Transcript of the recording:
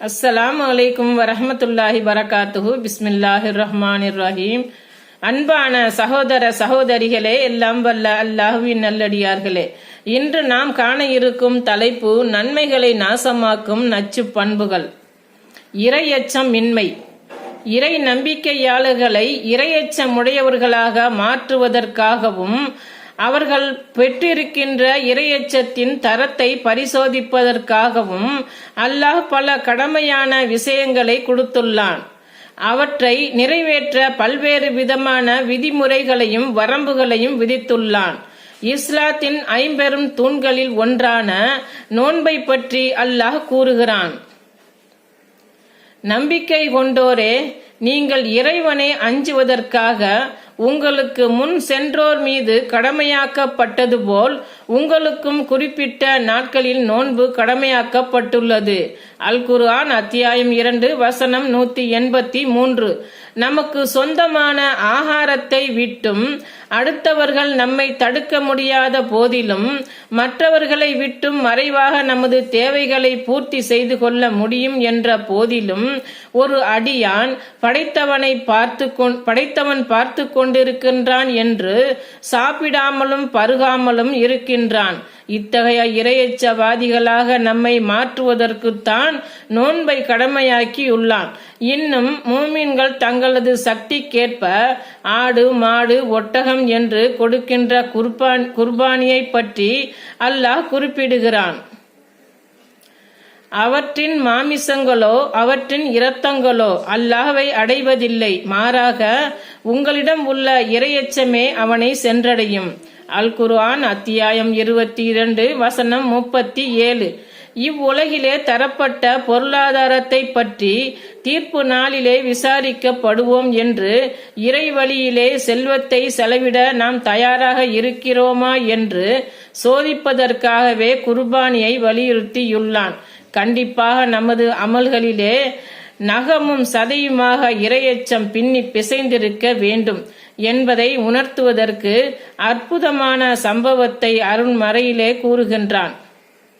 அஸ்ஸலாம் அலைக்கும் வரஹமத்துல்லாஹி வரகாத்துஹு. பிஸ்மில்லாஹி ரஹ்மான் ரஹீம் அன்பான சகோதர சகோதரிகளே எல்லாம் வல்ல அல்லாஹுவின் நல்லடியார்களே. இன்று நாம் காண இருக்கும் தலைப்பு நன்மைகளை நாசமாக்கும் நச்சு பண்புகள். இரையச்சம் இன்மை. இறை நம்பிக்கையாளர்களை இரையச்சமுடையவர்களாக மாற்றுவதற்காகவும் அவர்கள் பெற்றிருக்கின்ற இரையச்சத்தின் தரத்தை பரிசோதிப்பதற்காகவும் அல்லாஹ் பல கடமையான விஷயங்களை கொடுத்துள்ளான். அவற்றை நிறைவேற்ற பல்வேறு விதமான விதிமுறைகளையும் வரம்புகளையும் விதித்துள்ளான். இஸ்லாத்தின் ஐம்பெரும் தூண்களில் ஒன்றான நோன்பை பற்றி அல்லாஹ் கூறுகிறான். நம்பிக்கை கொண்டோரே நீங்கள் இறைவனை அஞ்சுவதற்காக உங்களுக்கு முன் சென்றோர் மீது கடமையாக்கப்பட்டது போல் உங்களுக்கும் குறிப்பிட்ட நாட்களில் நோன்பு கடமையாக்கப்பட்டுள்ளது. அல் குர்ஆன் அத்தியாயம் இரண்டு வசனம் நூத்தி எண்பத்தி மூன்று. நமக்கு சொந்தமான ஆகாரத்தை விட்டும் அடுத்தவர்கள் நம்மை தடுக்க முடியாத போதிலும் மற்றவர்களை விட்டும் மறைவாக நமது தேவைகளை பூர்த்தி செய்து கொள்ள முடியும் என்ற போதிலும் ஒரு அடியான் படைத்தவனை பார்த்து படைத்தவன் பார்த்து கொண்டிருக்கின்றான் என்று சாப்பிடாமலும் பருகாமலும் இருக்கின்றான். இத்தகைய இரையச்சவாதிகளாக நம்மை மாற்றுவதற்குத்தான் நோன்பை கடமையாக்கியுள்ளான். இன்னும் மூமின்கள் தங்களது சக்திக்கேற்ப ஆடு மாடு ஒட்டகம் என்று கொடுக்கின்ற குர்பான் குர்பானியை பற்றி அல்லாஹ் குறிப்பிடுகிறான். அவற்றின் மாமிசங்களோ அவற்றின் இரத்தங்களோ அல்லாஹ்வை அடைவதில்லை. மாறாக உங்களிடம் உள்ள இரையச்சமே அவனை சென்றடையும். அல் குர்ஆன் அத்தியாயம் இருபத்தி இரண்டு வசனம் முப்பத்தி ஏழு. இவ்வுலகிலே தரப்பட்ட பொருளாதாரத்தை பற்றி தீர்ப்பு நாளிலே விசாரிக்கப்படுவோம் என்று இறை வழியிலே செல்வத்தை செலவிட நாம் தயாராக இருக்கிறோமா என்று சோதிப்பதற்காகவே குர்பானியை வலியுறுத்தியுள்ளான். கண்டிப்பாக நமது அமல்களிலே நகமும் சதையுமாக இரையச்சம் பின்னி பிசைந்திருக்க வேண்டும் என்பதை உணர்த்துவதற்கு அற்புதமான சம்பவத்தை அருண்மறையிலே கூறுகின்றான்.